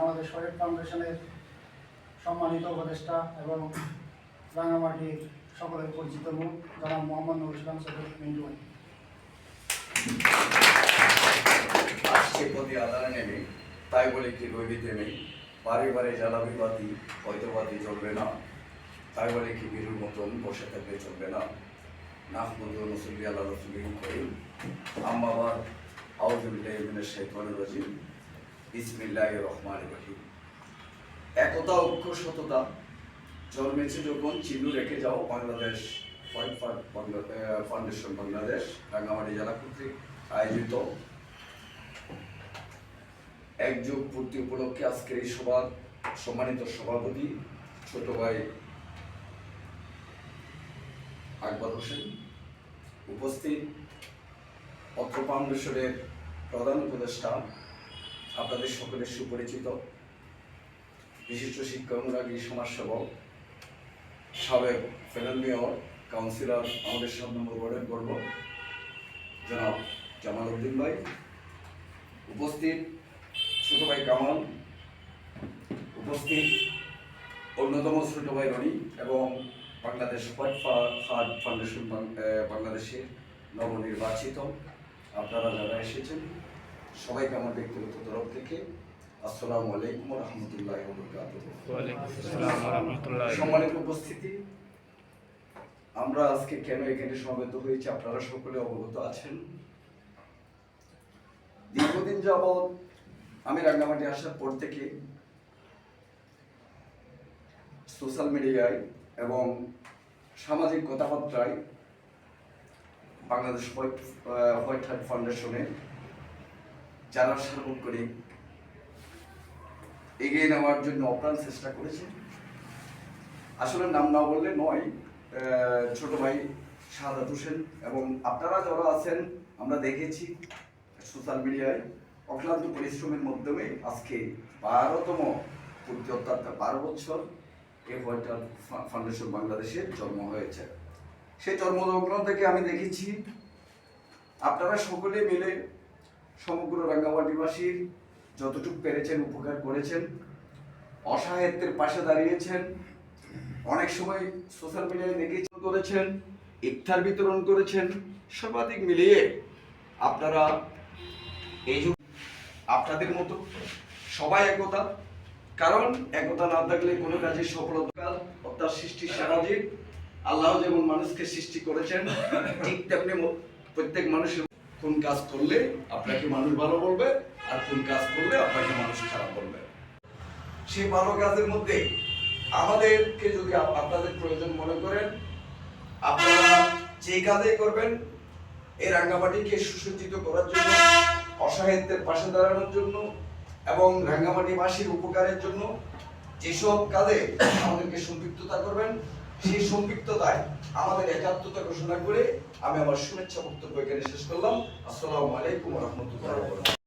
বাংলাদেশ শহীদ ফাউন্ডেশনের সম্মানিত উপদেষ্টা এবং রাঙামাটির সকলের পরিচিত মুখ, জনাব মোহাম্মদ নুর ইসলাম চৌধুরী মিন্টু আসছে প্রতি নেমে, তাই বলে কি রবিতে নেই, বারে বারে জ্বালাবি বাতি হয়তো চলবে না, তাই বলে কি বিরুর মতন বসে থাকলে চলবে না। নাহমুদুল নসুল্লি আল্লাহ রসুলি করিম আম্মাবার শাইতানির রাজিম। বিসমিল্লাহির রহমানির রহিম। একতা, ঐক্য, সততা জন্মেছে যখন চিহ্ন রেখে যাও বাংলাদেশ ফাউন্ডেশন বাংলাদেশ রাঙ্গামাটি জেলা কর্তৃক আয়োজিত। এক যুগ পূর্তি উপলক্ষে আজকের এই সভার সম্মানিত সভাপতি ছোট ভাই আকবর হোসেন উপস্থিত। অত্র ফাউন্ডেশনের প্রধান উপদেষ্টা আপনাদের সকলের সুপরিচিত বিশিষ্ট শিক্ষা অনুরাগী সমাজসেবক, সাবেক ফেনাল মেয়র কাউন্সিলর আমাদের সাত নম্বর ওয়ার্ডের গর্ব, জনাব জামাল উদ্দিন ভাই, উপস্থিত ছোট ভাই কামাল, উপস্থিত অন্যতম ছোট ভাই রনি এবং বাংলাদেশ হোয়াইট হার্ট ফাউন্ডেশন বাংলাদেশের নবনির্বাচিত, আপনারা যারা এসেছেন সবাইকে আমার ব্যক্তিগত তরফ থেকে আসসালামু আলাইকুম রহমতুল্লাহ সম্মানিত উপস্থিতি আমরা আজকে কেন এখানে সমবেত হয়েছি আপনারা সকলে অবগত আছেন। দীর্ঘদিন যাবৎ আমি রাঙ্গামাটি আসার পর থেকে সোশ্যাল মিডিয়ায় এবং সামাজিক কথাবার্তায় বাংলাদেশ হোয়াইট হোয়াইট হার্ট ফাউন্ডেশনে যারা করে এগিয়ে নেওয়ার জন্য অপ্রাণ চেষ্টা করেছে। আসলে নাম না বললে নয় ছোট ভাই শাহাদাত হোসেন এবং আপনারা যারা আছেন, আমরা দেখেছি সোশ্যাল মিডিয়ায় অক্লান্ত পরিশ্রমের মাধ্যমে আজকে বারোতম পূর্তি, অর্থাৎ বারো বছর এই হোয়াইটার ফাউন্ডেশন বাংলাদেশের জন্ম হয়েছে। সেই জন্মলগ্ন থেকে আমি দেখেছি, আপনারা সকলে মিলে সমগ্র রাঙ্গামাটিবাসীর যতটুকু পেরেছেন, উপকার করেছেন, অসহায়ত্বের পাশে দাঁড়িয়েছেন, অনেক সময় সোশ্যাল মিডিয়ায় দেখেছেন করেছেন, ইফতার বিতরণ করেছেন, সর্বাধিক মিলিয়ে আপনারা এই যুগ, আপনাদের মতো সবাই একতা। কারণ একতা না থাকলে কোনো কাজে সফলতা অর্থাৎ সৃষ্টি সারাজিক আল্লাহ যেমন মানুষকে সৃষ্টি করেছেন, ঠিক তেমনি প্রত্যেক মানুষের কোন কাজ করলে আপনাকে মানুষ ভালো বলবে আর কোন কাজ করলে আপনাকে মানুষ খারাপ বলবে? সেই ভালো কাজের মধ্যে আমাদেরকে যদি আপনাদের প্রয়োজন মনে করেন, আপনারা যে কাজে করবেন, এই রাঙ্গামাটিকে সুসজ্জিত করার জন্য অসহায়ত্বের পাশে দাঁড়ানোর জন্য এবং রাঙ্গামাটিবাসীর উপকারের জন্য যেসব কাজে আমাদেরকে সম্পৃক্ততা করবেন সেই সম্পৃক্ততায় আমাদের একাত্মতা ঘোষণা করে আমি আমার শুভেচ্ছা বক্তব্য এখানে শেষ করলাম। আসসালামু আলাইকুম রহমতুল্লাহ